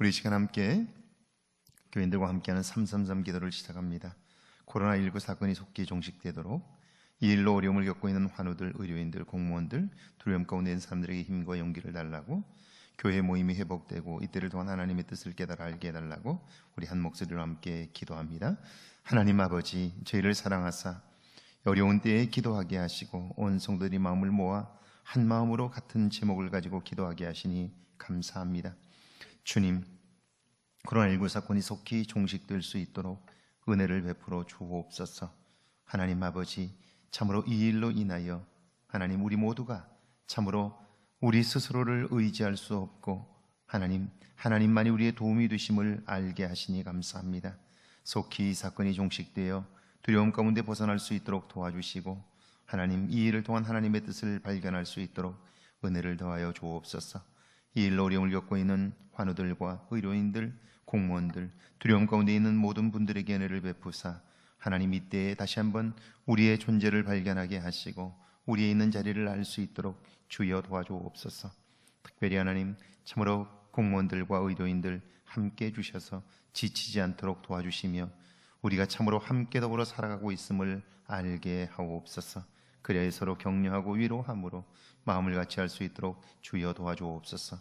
우리 이 시간 함께 교인들과 함께하는 333 기도를 시작합니다. 코로나19 사건이 속기 종식되도록 이 일로 어려움을 겪고 있는 환우들, 의료인들, 공무원들, 두려움 가운데 있는 사람들에게 힘과 용기를 달라고 교회 모임이 회복되고 이때를 통한 하나님의 뜻을 깨달아 알게 해달라고 우리 한 목소리로 함께 기도합니다. 하나님 아버지, 저희를 사랑하사 어려운 때에 기도하게 하시고 온 성도들이 마음을 모아 한 마음으로 같은 제목을 가지고 기도하게 하시니 감사합니다. 주님, 코로나19 사건이 속히 종식될 수 있도록 은혜를 베풀어 주옵소서. 하나님 아버지, 참으로 이 일로 인하여 하나님 우리 모두가 참으로 우리 스스로를 의지할 수 없고 하나님, 하나님만이 우리의 도움이 되심을 알게 하시니 감사합니다. 속히 이 사건이 종식되어 두려움 가운데 벗어날 수 있도록 도와주시고 하나님 이 일을 통한 하나님의 뜻을 발견할 수 있도록 은혜를 더하여 주옵소서. 이 일로 어려움을 겪고 있는 환우들과 의료인들, 공무원들, 두려움 가운데 있는 모든 분들에게 은혜를 베푸사 하나님 이때에 다시 한번 우리의 존재를 발견하게 하시고 우리의 있는 자리를 알 수 있도록 주여 도와주옵소서. 특별히 하나님 참으로 공무원들과 의료인들 함께 해 주셔서 지치지 않도록 도와주시며 우리가 참으로 함께 더불어 살아가고 있음을 알게 하옵소서. 그래야 서로 격려하고 위로함으로 마음을 같이 할 수 있도록 주여 도와주옵소서.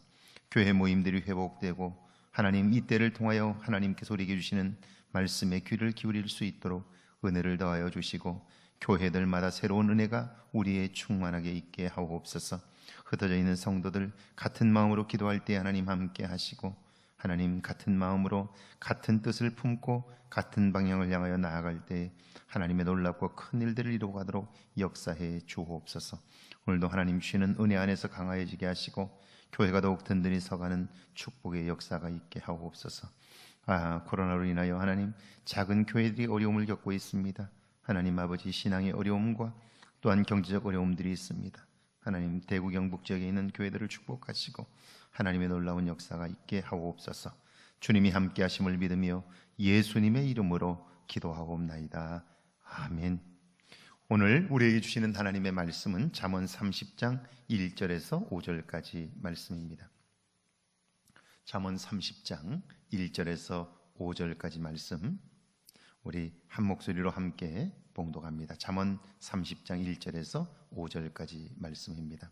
교회 모임들이 회복되고 하나님 이 때를 통하여 하나님께서 우리에게 주시는 말씀에 귀를 기울일 수 있도록 은혜를 더하여 주시고 교회들마다 새로운 은혜가 우리의 충만하게 있게 하옵소서. 흩어져 있는 성도들 같은 마음으로 기도할 때 하나님 함께 하시고 하나님 같은 마음으로 같은 뜻을 품고 같은 방향을 향하여 나아갈 때 하나님의 놀랍고 큰 일들을 이루어 가도록 역사해 주옵소서. 오늘도 하나님 주시는 은혜 안에서 강하여지게 하시고 교회가 더욱 든든히 서가는 축복의 역사가 있게 하옵소서. 아, 코로나로 인하여 하나님 작은 교회들이 어려움을 겪고 있습니다. 하나님 아버지 신앙의 어려움과 또한 경제적 어려움들이 있습니다. 하나님 대구 경북 지역에 있는 교회들을 축복하시고 하나님의 놀라운 역사가 있게 하옵소서. 주님이 함께 하심을 믿으며 예수님의 이름으로 기도하옵나이다. 아멘. 오늘 우리에게 주시는 하나님의 말씀은 잠언 30장 1절에서 5절까지 말씀입니다. 잠언 30장 1절에서 5절까지 말씀 우리 한 목소리로 함께 봉독합니다. 잠언 30장 1절에서 5절까지 말씀입니다.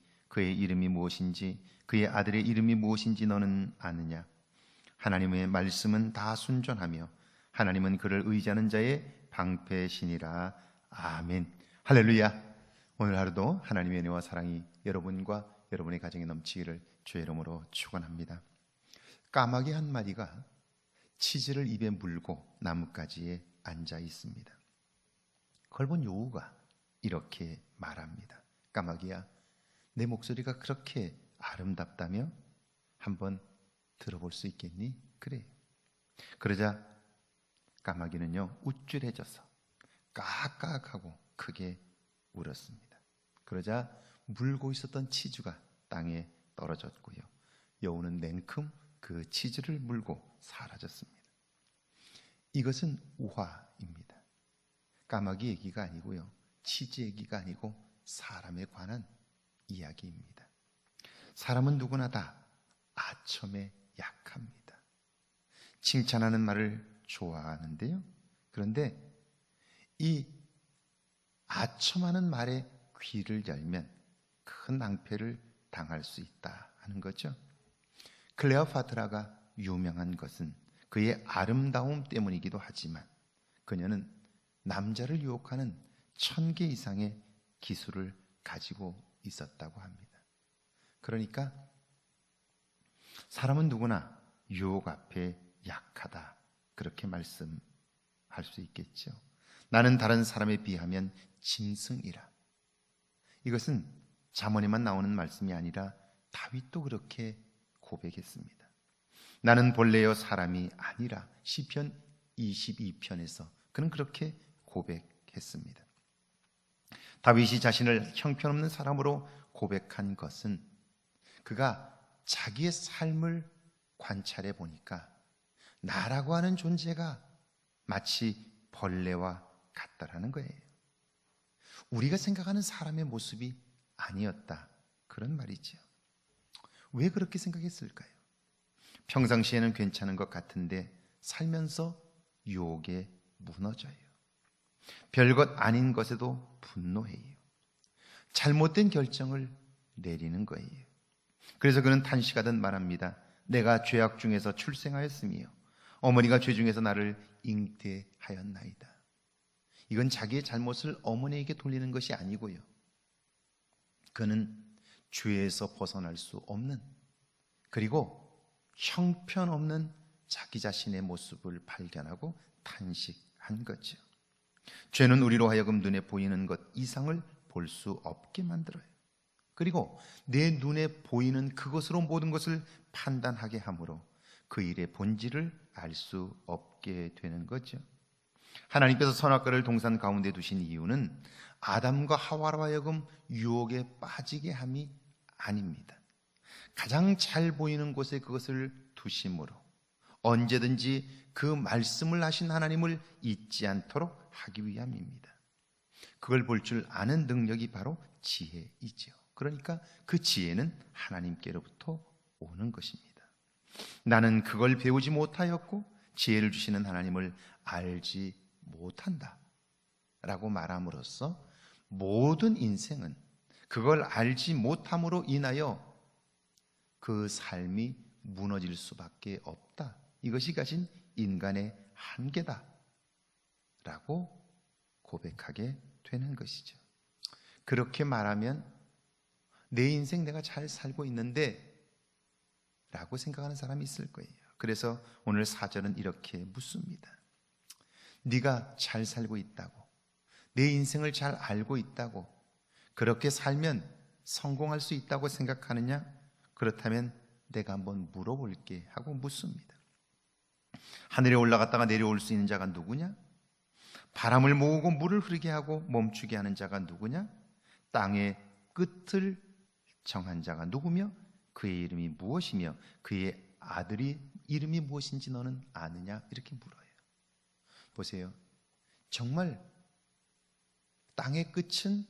그의 이름이 무엇인지 그의 아들의 이름이 무엇인지 너는 아느냐? 하나님의 말씀은 다 순전하며 하나님은 그를 의지하는 자의 방패신이라. 아멘. 할렐루야. 오늘 하루도 하나님의 은혜와 사랑이 여러분과 여러분의 가정에 넘치기를 주의 이름으로 축원합니다. 까마귀 한 마리가 치즈를 입에 물고 나뭇가지에 앉아 있습니다. 그걸 본 여우가 이렇게 말합니다. 까마귀야, 내 목소리가 그렇게 아름답다며 한번 들어볼 수 있겠니? 그래. 그러자 까마귀는요, 우쭐해져서 까까하고 크게 울었습니다. 그러자 물고 있었던 치즈가 땅에 떨어졌고요. 여우는 냉큼 그 치즈를 물고 사라졌습니다. 이것은 우화입니다. 까마귀 얘기가 아니고요. 치즈 얘기가 아니고 사람에 관한 이야기입니다. 사람은 누구나 다 아첨에 약합니다. 칭찬하는 말을 좋아하는데요. 그런데 이 아첨하는 말에 귀를 열면 큰 낭패를 당할 수 있다 하는 거죠. 클레오파트라가 유명한 것은 그의 아름다움 때문이기도 하지만 그녀는 남자를 유혹하는 천 개 이상의 기술을 가지고 있었다고 합니다. 그러니까 사람은 누구나 유혹 앞에 약하다. 그렇게 말씀할 수 있겠죠. 나는 다른 사람에 비하면 짐승이라. 이것은 자문에만 나오는 말씀이 아니라 다윗도 그렇게 고백했습니다. 나는 본래요 사람이 아니라 시편 22편에서 그는 그렇게 고백했습니다. 다윗이 자신을 형편없는 사람으로 고백한 것은 그가 자기의 삶을 관찰해 보니까 나라고 하는 존재가 마치 벌레와 같다라는 거예요. 우리가 생각하는 사람의 모습이 아니었다. 그런 말이죠. 왜 그렇게 생각했을까요? 평상시에는 괜찮은 것 같은데 살면서 유혹에 무너져요. 별것 아닌 것에도 분노해요. 잘못된 결정을 내리는 거예요. 그래서 그는 탄식하듯 말합니다. 내가 죄악 중에서 출생하였으며 어머니가 죄 중에서 나를 잉태하였나이다. 이건 자기의 잘못을 어머니에게 돌리는 것이 아니고요. 그는 죄에서 벗어날 수 없는 그리고 형편없는 자기 자신의 모습을 발견하고 탄식한 거죠. 죄는 우리로 하여금 눈에 보이는 것 이상을 볼 수 없게 만들어요. 그리고 내 눈에 보이는 그것으로 모든 것을 판단하게 하므로 그 일의 본질을 알 수 없게 되는 거죠. 하나님께서 선악과를 동산 가운데 두신 이유는 아담과 하와로 하여금 유혹에 빠지게 함이 아닙니다. 가장 잘 보이는 곳에 그것을 두심으로 언제든지 그 말씀을 하신 하나님을 잊지 않도록 하기 위함입니다. 그걸 볼 줄 아는 능력이 바로 지혜이죠. 그러니까 그 지혜는 하나님께로부터 오는 것입니다. 나는 그걸 배우지 못하였고 지혜를 주시는 하나님을 알지 못한다. 라고 말함으로써 모든 인생은 그걸 알지 못함으로 인하여 그 삶이 무너질 수밖에 없다. 이것이 가진 인간의 한계다. 라고 고백하게 되는 것이죠. 그렇게 말하면 내 인생 내가 잘 살고 있는데 라고 생각하는 사람이 있을 거예요. 그래서 오늘 사절은 이렇게 묻습니다. 네가 잘 살고 있다고 내 인생을 잘 알고 있다고 그렇게 살면 성공할 수 있다고 생각하느냐? 그렇다면 내가 한번 물어볼게 하고 묻습니다. 하늘에 올라갔다가 내려올 수 있는 자가 누구냐? 바람을 모으고 물을 흐르게 하고 멈추게 하는 자가 누구냐? 땅의 끝을 정한 자가 누구며 그의 이름이 무엇이며 그의 아들이 이름이 무엇인지 너는 아느냐? 이렇게 물어요. 보세요. 정말 땅의 끝은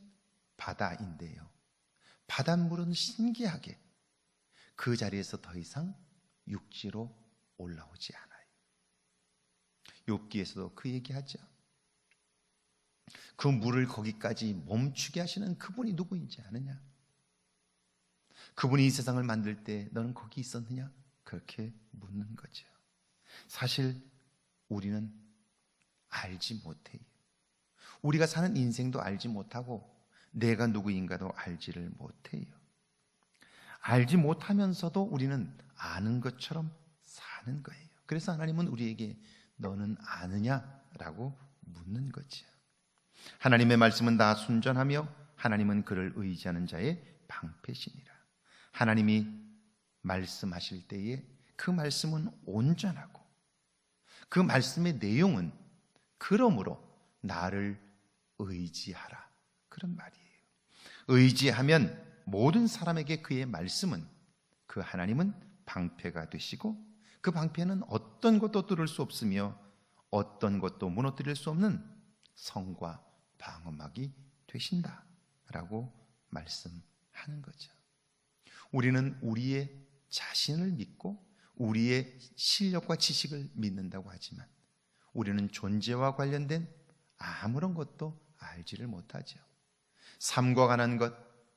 바다인데요. 바닷물은 신기하게 그 자리에서 더 이상 육지로 올라오지 않아요. 욥기에서도 그 얘기하죠. 그 물을 거기까지 멈추게 하시는 그분이 누구인지 아느냐? 그분이 이 세상을 만들 때 너는 거기 있었느냐? 그렇게 묻는 거죠. 사실 우리는 알지 못해요. 우리가 사는 인생도 알지 못하고 내가 누구인가도 알지를 못해요. 알지 못하면서도 우리는 아는 것처럼 사는 거예요. 그래서 하나님은 우리에게 너는 아느냐라고 묻는 거죠. 하나님의 말씀은 다 순전하며 하나님은 그를 의지하는 자의 방패시니라. 하나님이 말씀하실 때에 그 말씀은 온전하고 그 말씀의 내용은 그러므로 나를 의지하라. 그런 말이에요. 의지하면 모든 사람에게 그의 말씀은 그 하나님은 방패가 되시고 그 방패는 어떤 것도 뚫을 수 없으며 어떤 것도 무너뜨릴 수 없는 성과 방어막이 되신다라고 말씀하는 거죠. 우리는 우리의 자신을 믿고 우리의 실력과 지식을 믿는다고 하지만 우리는 존재와 관련된 아무런 것도 알지를 못하죠. 삶과 관한 것,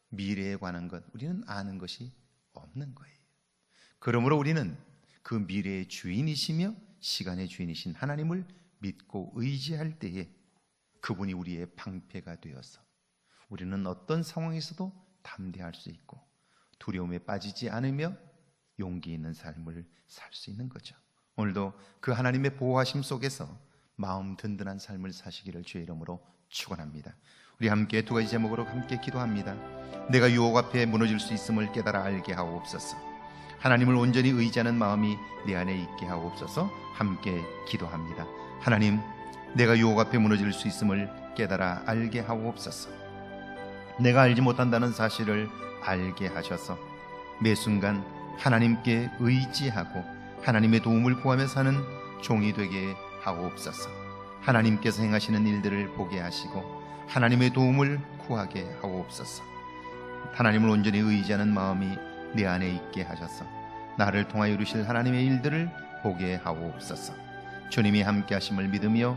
미래에 관한 것, 우리는 아는 것이 없는 거예요. 그러므로 우리는 그 미래의 주인이시며 시간의 주인이신 하나님을 믿고 의지할 때에 그분이 우리의 방패가 되어서 우리는 어떤 상황에서도 담대할 수 있고 두려움에 빠지지 않으며 용기 있는 삶을 살 수 있는 거죠. 오늘도 그 하나님의 보호하심 속에서 마음 든든한 삶을 사시기를 주의 이름으로 축원합니다. 우리 함께 두 가지 제목으로 함께 기도합니다. 내가 유혹 앞에 무너질 수 있음을 깨달아 알게 하옵소서. 하나님을 온전히 의지하는 마음이 내 안에 있게 하옵소서 함께 기도합니다. 하나님, 내가 유혹 앞에 무너질 수 있음을 깨달아 알게 하옵소서. 내가 알지 못한다는 사실을 알게 하셔서 매 순간 하나님께 의지하고 하나님의 도움을 구하며 사는 종이 되게 하옵소서. 하나님께서 행하시는 일들을 보게 하시고 하나님의 도움을 구하게 하옵소서. 하나님을 온전히 의지하는 마음이 내 안에 있게 하셔서 나를 통하여 이루실 하나님의 일들을 보게 하옵소서. 주님이 함께 하심을 믿으며